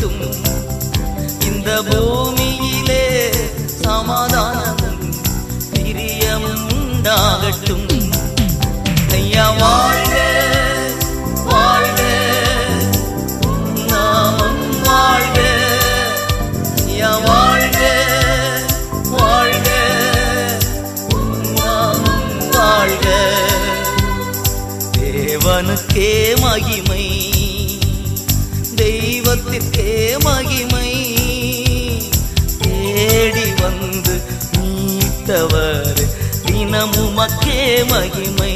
உண்டாகட்டும் இந்த பூமியிலே சமாதானமும் பிரியமும் உண்டாகட்டும். ஐயா வாழ்க வாழ்க. நாமம் வாழ்க. ஐயா வாழ்க வாழ்க. நாமம் வாழ்க. தேவனுக்கே மகிமை. தெய்வத்திற்கே மகிமை. தேடி வந்து மீட்டவர் தினமுமக்கே மகிமை.